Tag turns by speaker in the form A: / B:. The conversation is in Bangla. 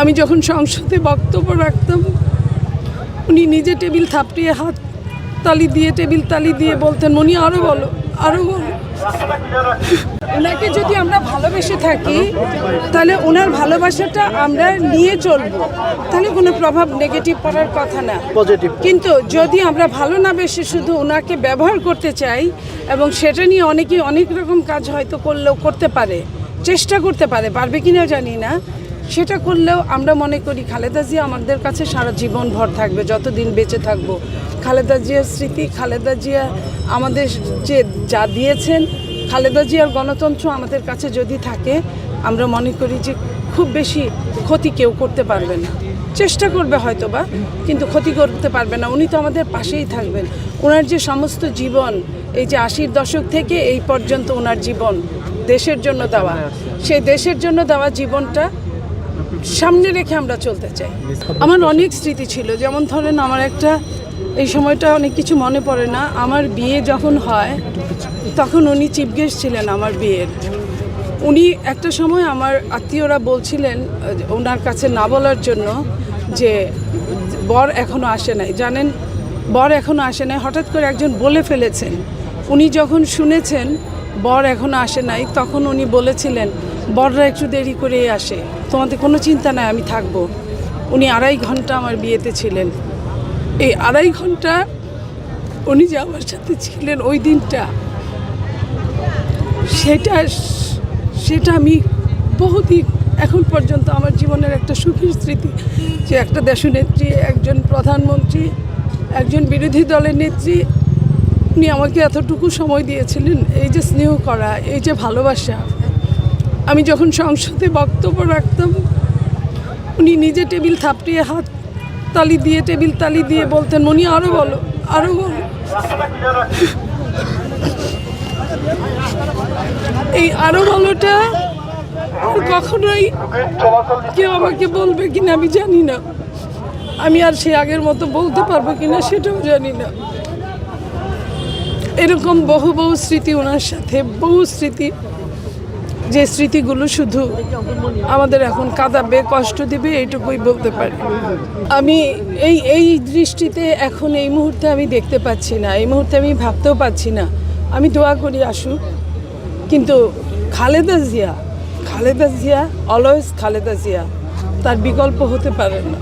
A: আমি যখন সংসদে বক্তব্য রাখতাম উনি নিজে টেবিল থাপড়িয়ে হাত তালি দিয়ে টেবিল তালি দিয়ে বলতেন উনি আরও বলো আরও বলো। ওনাকে যদি আমরা ভালোবেসে থাকি তাহলে ওনার ভালোবাসাটা আমরা নিয়ে চলবো। তাহলে কোনো প্রভাব নেগেটিভ পড়ার কথা না।
B: পজিটিভ
A: কিন্তু যদি আমরা ভালো না বেশি শুধু ওনাকে ব্যবহার করতে চাই এবং সেটা নিয়ে অনেকে অনেক রকম কাজ হয়তো করলেও করতে পারে চেষ্টা করতে পারে পারবে কিনা জানি না সেটা করলেও আমরা মনে করি খালেদা জিয়া আমাদের কাছে সারা জীবন ভর থাকবে, যতদিন বেঁচে থাকব। খালেদা জিয়ার স্মৃতি, খালেদা জিয়া আমাদের যে যা দিয়েছেন, খালেদা জিয়ার গণতন্ত্র আমাদের কাছে যদি থাকে, আমরা মনে করি যে খুব বেশি ক্ষতি কেউ করতে পারবে না। চেষ্টা করবে হয়তো বা কিন্তু ক্ষতি করতে পারবে না। উনি তো আমাদের পাশেই থাকবেন। ওনার যে সমস্ত জীবন, এই যে আশির দশক থেকে এই পর্যন্ত ওনার জীবন দেশের জন্য দেওয়া। সেই দেশের জন্য দেওয়া জীবনটা সামনে রেখে আমরা চলতে চাই। আমার অনেক স্মৃতি ছিল, যেমন ধরেন আমার একটা, এই সময়টা অনেক কিছু মনে পড়ে না। আমার বিয়ে যখন হয়, তখন উনি চিফ গেস্ট ছিলেন আমার বিয়ের। উনি একটা সময় আমার আত্মীয়রা বলছিলেন, ওনার কাছে না বলার জন্য যে, বর এখনও আসে নাই। জানেন, বর এখনও আসে নাই। হঠাৎ করে একজন বলে ফেলেছেন। উনি যখন শুনেছেন, বর এখনও আসে নাই, তখন উনি বলেছিলেন বররা একটু দেরি করেই আসে। তোমাদের কোনো চিন্তা নাই, আমি থাকব। উনি আড়াই ঘণ্টা আমার বিয়েতে ছিলেন। এই আড়াই ঘণ্টা উনি যে আমার সাথে ছিলেন ওই দিনটা, সেটা সেটা আমি বহুদিন এখন পর্যন্ত আমার জীবনের একটা সুখের স্মৃতি যে একটা দেশনেত্রী, একজন প্রধানমন্ত্রী, একজন বিরোধী দলের নেত্রী, উনি আমাকে এতটুকু সময় দিয়েছিলেন এই যে স্নেহ করা, এই যে ভালোবাসা। আমি যখন সংসদে বক্তব্য রাখতাম, উনি নিজে টেবিল থাপড়িয়ে হাত তালি দিয়ে, টেবিল তালি দিয়ে বলতেন উনি আরও বলো আরও বলো। এই আরও আর কখনোই কেউ আমাকে বলবে কিনা আমি জানি না। আমি আর সে আগের মতো বলতে পারব কিনা সেটাও জানি না। এরকম বহু বহু স্মৃতি ওনার সাথে, বহু স্মৃতি যে স্মৃতিগুলো শুধু আমাদের এখন কাঁদাবে, কষ্ট দিবে, এইটুকুই বলতে পারি। আমি এই এই দৃষ্টিতে এখন এই মুহূর্তে আমি দেখতে পাচ্ছি না, এই মুহূর্তে আমি ভাবতেও পাচ্ছি না। আমি দোয়া করি আসুক। কিন্তু খালেদা জিয়া খালেদা জিয়া, অলওয়েজ খালেদা জিয়া, তার বিকল্প হতে পারে না।